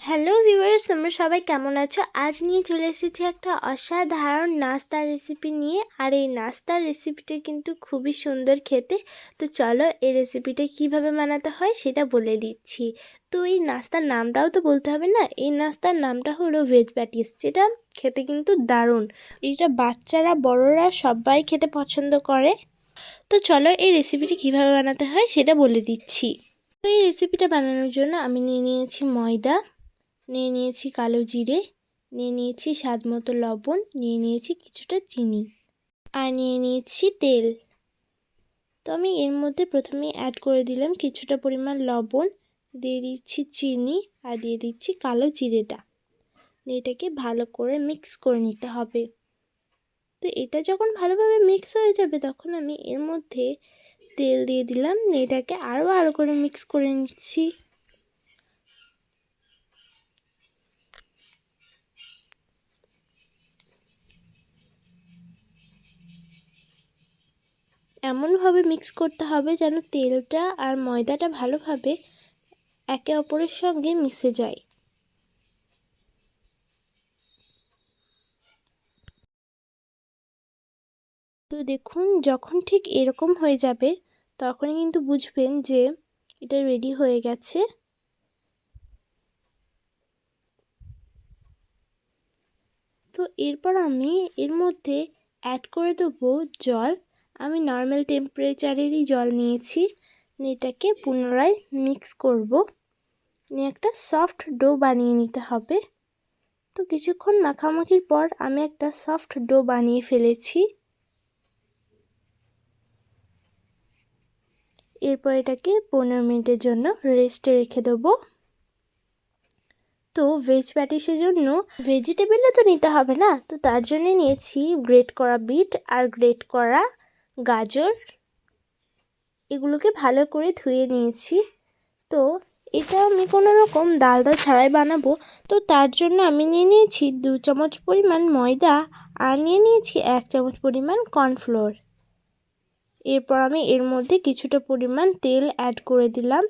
Hello viewers তোমরা সবাই কেমন আছো? আজ নিয়ে চলে এসেছি একটা অসাধারণ নাস্তার রেসিপি নিয়ে। আর এই নাস্তার রেসিপিটা কিন্তু খুবই সুন্দর খেতে। তো চলো এই রেসিপিটা কীভাবে বানাতে হয় সেটা বলে দিচ্ছি। তো এই নাস্তার নামটাও তো বলতে হবে না? এই নাস্তার নামটা হলো ভেজ প্যাটিস যেটা খেতে কিন্তু দারুণ। এটা বাচ্চারা, বড়রা সবাই খেতে পছন্দ করে। তো চলো এই রেসিপিটি কীভাবে বানাতে হয় সেটা বলে দিচ্ছি। তো এই রেসিপিটা বানানোর জন্য আমি নিয়ে নিয়েছি ময়দা। নিয়ে নিয়েছি কালো জিরে, নিয়ে নিয়েছি স্বাদ মতো লবণ, নিয়ে নিয়েছি কিছুটা চিনি আর নিয়ে নিয়েছি তেল। তো আমি এর মধ্যে প্রথমে অ্যাড করে দিলাম কিছুটা পরিমাণ লবণ, দিয়ে দিচ্ছি চিনি আর দিয়ে দিচ্ছি কালো জিরেটা। এটাকে ভালো করে মিক্স করে নিতে হবে। তো এটা যখন ভালোভাবে মিক্স হয়ে যাবে তখন আমি এর মধ্যে তেল দিয়ে দিলাম, এটাকে আরও ভালো করে মিক্স করে নিচ্ছি। এমনভাবে মিক্স করতে হবে যেন তেলটা আর ময়দাটা ভালোভাবে একে অপরের সঙ্গে মিশে যায়। তো দেখুন, যখন ঠিক এরকম হয়ে যাবে, তখনই কিন্তু বুঝবেন যে এটা রেডি হয়ে গেছে। তো এরপর আমি এর মধ্যে অ্যাড করে দেবো জল। আমি নর্মাল টেম্পারেচারেরই জল নিয়েছি। এটাকে পুনরায় মিক্স করব। নিয়ে একটা সফট ডো বানিয়ে নিতে হবে। তো কিছুক্ষণ মাখামাখির পর আমি একটা সফট ডো বানিয়ে ফেলেছি। এরপর এটাকে পনেরো মিনিটের জন্য রেস্টে রেখে দেবো। তো ভেজ প্যাটিসের জন্য ভেজিটেবলও তো নিতে হবে না? তো তার জন্য নিয়েছি গ্রেট করা বিট আর গ্রেট করা গাজর, এগুলোকে ভালো করে ধুয়ে নিয়েছি। তো এটা আমি কোনো রকম ডাল ডাল ছাড়াই বানাবো। তো তার জন্য আমি নিয়ে নিয়েছি দু চামচ পরিমাণ ময়দা আর নিয়ে নিয়েছি এক চামচ পরিমাণ কর্নফ্লোর। এরপর আমি এর মধ্যে কিছুটা পরিমাণ তেল অ্যাড করে দিলাম।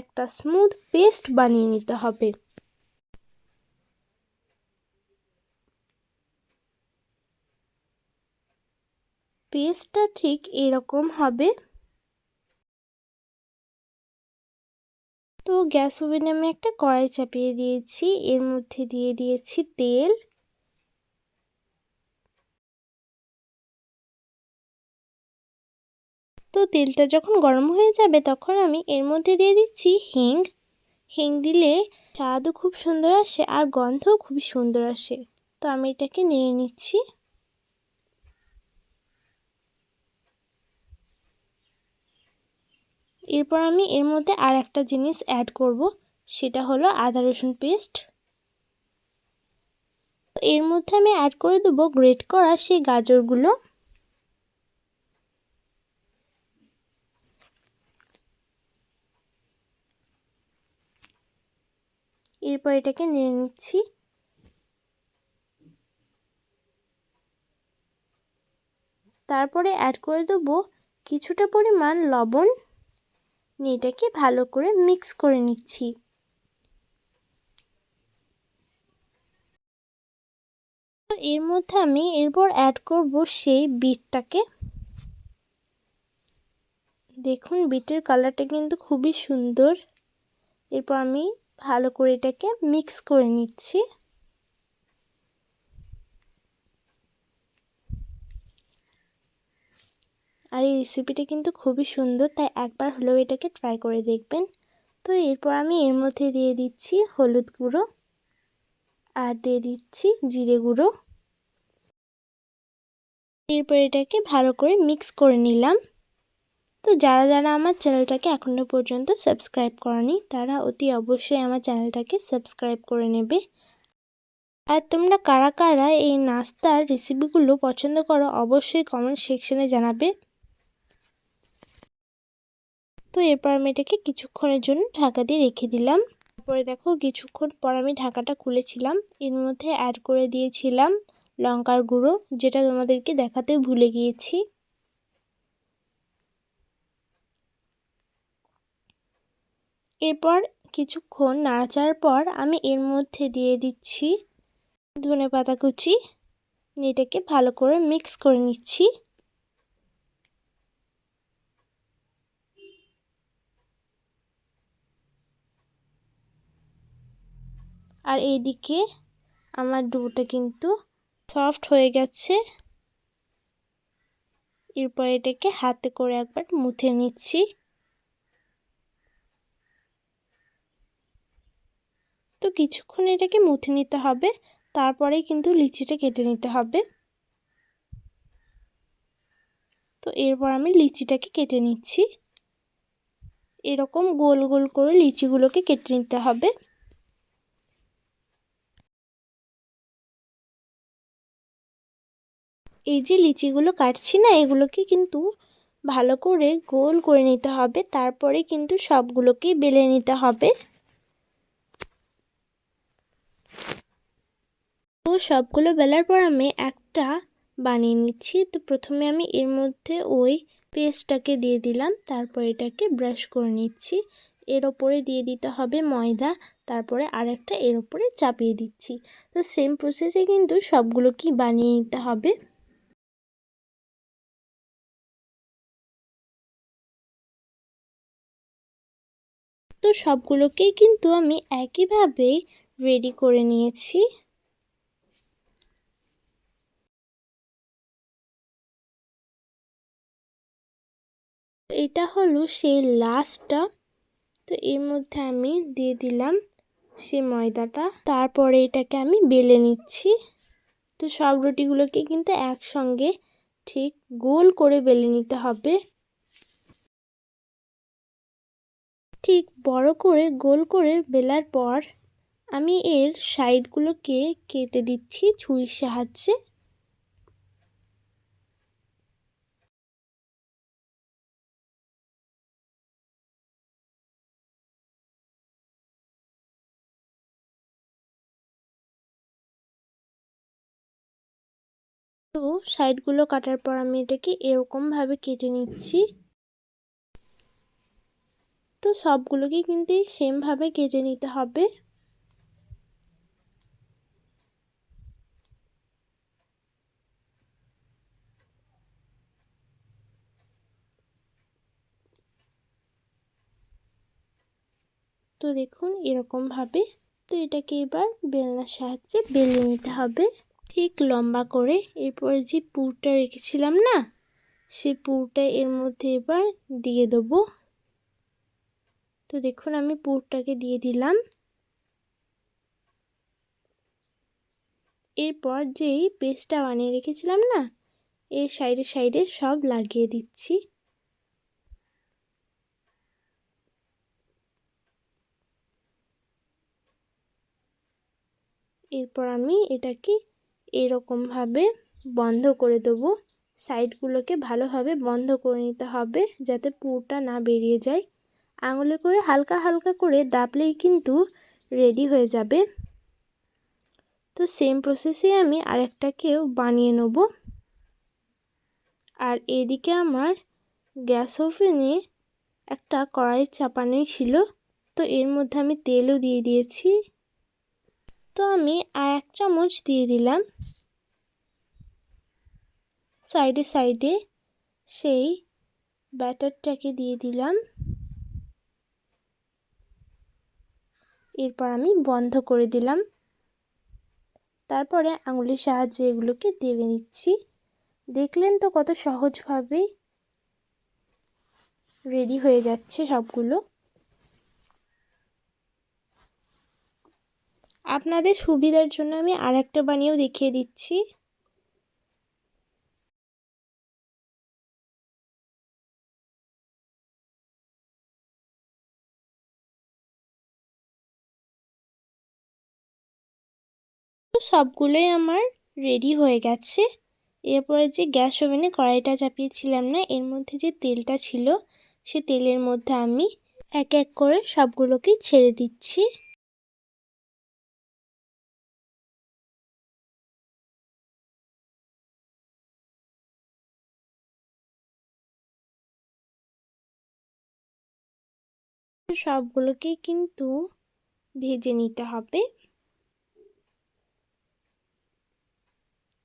একটা স্মুথ পেস্ট বানিয়ে নিতে হবে। পেস্টটা ঠিক এরকম হবে। তো গ্যাস ওভেনে আমি একটা কড়াই চাপিয়ে দিয়েছি, এর মধ্যে দিয়ে দিয়েছি তেল। তো তেলটা যখন গরম হয়ে যাবে তখন আমি এর মধ্যে দিয়ে দিচ্ছি হিং। হিং দিলে স্বাদও খুব সুন্দর আসে আর গন্ধও খুবই সুন্দর আসে। তো আমি এটাকে নিয়ে নিচ্ছি। এরপর আমি এর মধ্যে আর একটা জিনিস অ্যাড করব, সেটা হলো আদা রসুন পেস্ট এর মধ্যে আমি অ্যাড করে দেবো গ্রেট করা সেই গাজরগুলো। এরপর এটাকে নিয়ে নিচ্ছি। তারপরে অ্যাড করে দেবো কিছুটা পরিমাণ লবণ। এটাকে ভালো করে মিক্স করে নিচ্ছি। এর মধ্যে আমি এরপর অ্যাড করব সেই বিটটাকে দেখুন বিটের কালারটা কিন্তু খুবই সুন্দর। এরপর আমি ভালো করে এটাকে মিক্স করে নিচ্ছি। আর এই রেসিপিটা কিন্তু খুবই সুন্দর, তাই একবার হলেও এটাকে ট্রাই করে দেখবেন। তো এরপর আমি এর মধ্যে দিয়ে দিচ্ছি হলুদ গুঁড়ো আর দিয়ে দিচ্ছি জিরে গুঁড়ো। এরপর এটাকে ভালো করে মিক্স করে নিলাম। তো যারা যারা আমার চ্যানেলটাকে এখনও পর্যন্ত সাবস্ক্রাইব করেনি, তারা অতি অবশ্যই আমার চ্যানেলটাকে সাবস্ক্রাইব করে নেবে। আর তোমরা কারা কারা এই নাস্তার রেসিপিগুলো পছন্দ করো, অবশ্যই কমেন্ট সেকশনে জানাবে। এরপর আমি এটাকে কিছুক্ষণের জন্য ঢাকা দিয়ে রেখে দিলাম। তারপরে দেখো কিছুক্ষণ পর আমি ঢাকাটা খুলেছিলাম। এর মধ্যে অ্যাড করে দিয়েছিলাম লঙ্কার গুঁড়ো, যেটা তোমাদেরকে দেখাতে ভুলে গিয়েছি। এরপর কিছুক্ষণ নাড়াচাড়ার পর আমি এর মধ্যে দিয়ে দিচ্ছি ধনে পাতা কুচি। এটাকে ভালো করে মিক্স করে নিচ্ছি। আর এইদিকে আমার ডোটা কিন্তু সফট হয়ে গেছে। এরপর এটাকে হাতে করে একবার মুথে নিচ্ছি। তো কিছুক্ষণ এটাকে মুথে নিতে হবে, তারপরেই কিন্তু লিচিটা কেটে নিতে হবে। তো এরপর আমি লিচিটাকে কেটে নিচ্ছি। এরকম গোল গোল করে লিচিগুলোকে কেটে নিতে হবে। এই যে লিচিগুলো কাটছি না, এগুলোকে কিন্তু ভালো করে গোল করে নিতে হবে, তারপরে কিন্তু সবগুলোকেই বেলে নিতে হবে। তো সবগুলো বেলার পর আমি একটা বানিয়ে নিচ্ছি। তো প্রথমে আমি এর মধ্যে ওই পেস্টটাকে দিয়ে দিলাম, তারপর এটাকে ব্রাশ করে নিচ্ছি। এর ওপরে দিয়ে দিতে হবে ময়দা, তারপরে আরেকটা এর ওপরে চাপিয়ে দিচ্ছি। তো সেম প্রসেসে কিন্তু সবগুলোকেই বানিয়ে নিতে হবে। তো সবগুলোকেই কিন্তু আমি একইভাবে রেডি করে নিয়েছি। এটা হলো সেই লাস্টটা তো এর মধ্যে আমি দিয়ে দিলাম সে ময়দাটা। তারপরে এটাকে আমি বেলে নিচ্ছি। তো সব রুটিগুলোকে কিন্তু একসঙ্গে ঠিক গোল করে বেলে নিতে হবে। ঠিক বড় করে গোল করে বেলার পর আমি এর সাইডগুলোকে কেটে দিচ্ছি ছুরির সাহায্যে। তো সাইডগুলো কাটার পর আমি এটাকে এরকমভাবে কেটে নিচ্ছি। তো সবগুলোকে কিন্তু সেমভাবে কেটে নিতে হবে। তো দেখুন এরকমভাবে তো এটাকে এবার বেলনার সাহায্যে বেলে নিতে হবে। ঠিক লম্বা করে এরপর যে পুরটা রেখেছিলাম না, সে পুরটা এর মধ্যে এবার দিয়ে দেবো। তো দেখুন, আমি পুরটাকে দিয়ে দিলাম। এরপর যেই পেস্টটা বানিয়ে রেখেছিলাম না, এর সাইডে সাইডে সব লাগিয়ে দিচ্ছি। এরপর আমি এটাকে এরকমভাবে বন্ধ করে দেবো। সাইডগুলোকে ভালোভাবে বন্ধ করে নিতে হবে যাতে পুরটা না বেরিয়ে যায়। আঙুলে করে হালকা হালকা করে দাপলেই কিন্তু রেডি হয়ে যাবে। তো সেম প্রসেসে আমি আরেকটাকেও বানিয়ে নেব। আর এদিকে আমার গ্যাস ওভেনে একটা কড়াই চাপানি ছিল, তো এর মধ্যে আমি তেলও দিয়ে দিয়েছি। তো আমি আর এক চামচ দিয়ে দিলাম সাইডে সাইডে সেই ব্যাটারটাকে দিয়ে দিলাম। এরপর আমি বন্ধ করে দিলাম। তারপরে আঙুলের সাহায্যে এগুলোকে দেবে নিচ্ছি। দেখলেন তো কত সহজভাবে রেডি হয়ে যাচ্ছে সবগুলো। আপনাদের সুবিধার জন্য আমি আর একটা বানিয়েও দেখিয়ে দিচ্ছি। সবগুলোই আমার রেডি হয়ে গেছে। এরপরে যে গ্যাস ওভেনে কড়াইটা চাপিয়েছিলাম না, এর মধ্যে যে তেলটা ছিল, সে তেলের মধ্যে আমি এক এক করে সবগুলোকেই ছেড়ে দিচ্ছি। সবগুলোকে কিন্তু ভেজে নিতে হবে।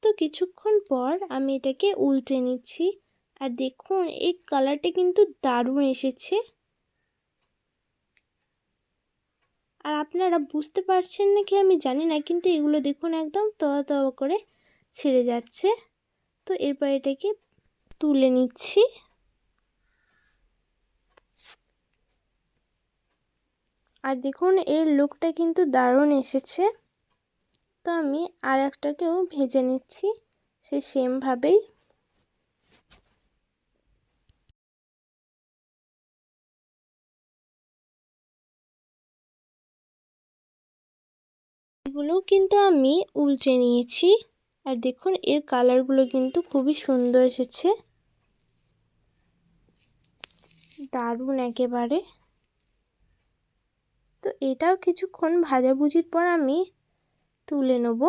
তো কিছুক্ষণ পর আমি এটাকে উল্টে নিচ্ছি। আর দেখুন, এই কালারটা কিন্তু দারুণ এসেছে। আর আপনারা বুঝতে পারছেন নাকি আমি জানি না, কিন্তু এগুলো দেখুন একদম তওয়া তওয়া করে ছেড়ে যাচ্ছে। তো এরপর এটাকে তুলে নিচ্ছি। আর দেখুন, এর লুকটা কিন্তু দারুণ এসেছে। তো আমি আর একটাকেও ভেজে নিচ্ছি, সে সেমভাবেই এগুলোও কিন্তু আমি উল্টে নিয়েছি। আর দেখুন, এর কালারগুলো কিন্তু খুবই সুন্দর এসেছে। দারুণ একেবারে। তো এটাও কিছুক্ষণ ভাজাভুজির পর আমি তুলে নেব।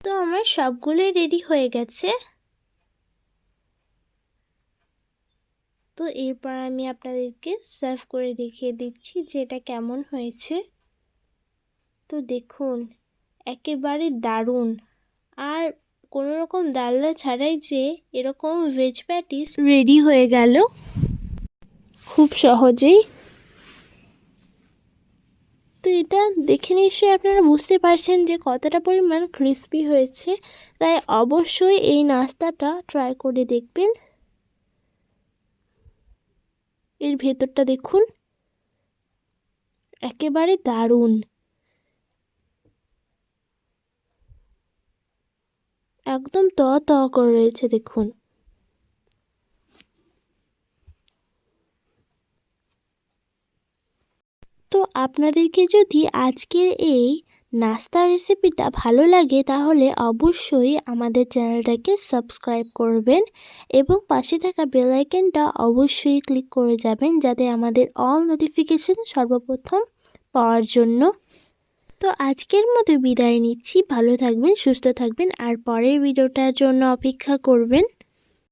তো আমার সবগুলোই রেডি হয়ে গেছে। তো এরপর আমি আপনাদেরকে সার্ভ করে দেখিয়ে দিচ্ছি যে এটা কেমন হয়েছে। তো দেখুন, একেবারে দারুণ। আর কোনো রকম ডালনা ছাড়াই যে এরকম ভেজ প্যাটিস রেডি হয়ে গেল, খুব সহজেই। তো এটা দেখে নিশ্চয়ই আপনারা বুঝতে পারছেন যে কতটা পরিমাণ ক্রিস্পি হয়েছে। তাই অবশ্যই এই নাস্তাটা ট্রাই করে দেখবেন। এর ভেতরটা দেখুন, একেবারে দারুণ। একদম ত ত করে রয়েছে, দেখুন। তো আপনাদেরকে যদি আজকের এই নাস্তা রেসিপিটা ভালো লাগে, তাহলে অবশ্যই আমাদের চ্যানেলটাকে সাবস্ক্রাইব করবেন এবং পাশে থাকা বেল আইকনটা অবশ্যই ক্লিক করে যাবেন, যাতে আমাদের অল নোটিফিকেশন সর্বপ্রথম পাওয়ার জন্য তো আজকের মতো বিদায় নিচ্ছি। ভালো থাকবেন, সুস্থ থাকবেন, আর পরের ভিডিওটার জন্য অপেক্ষা করবেন।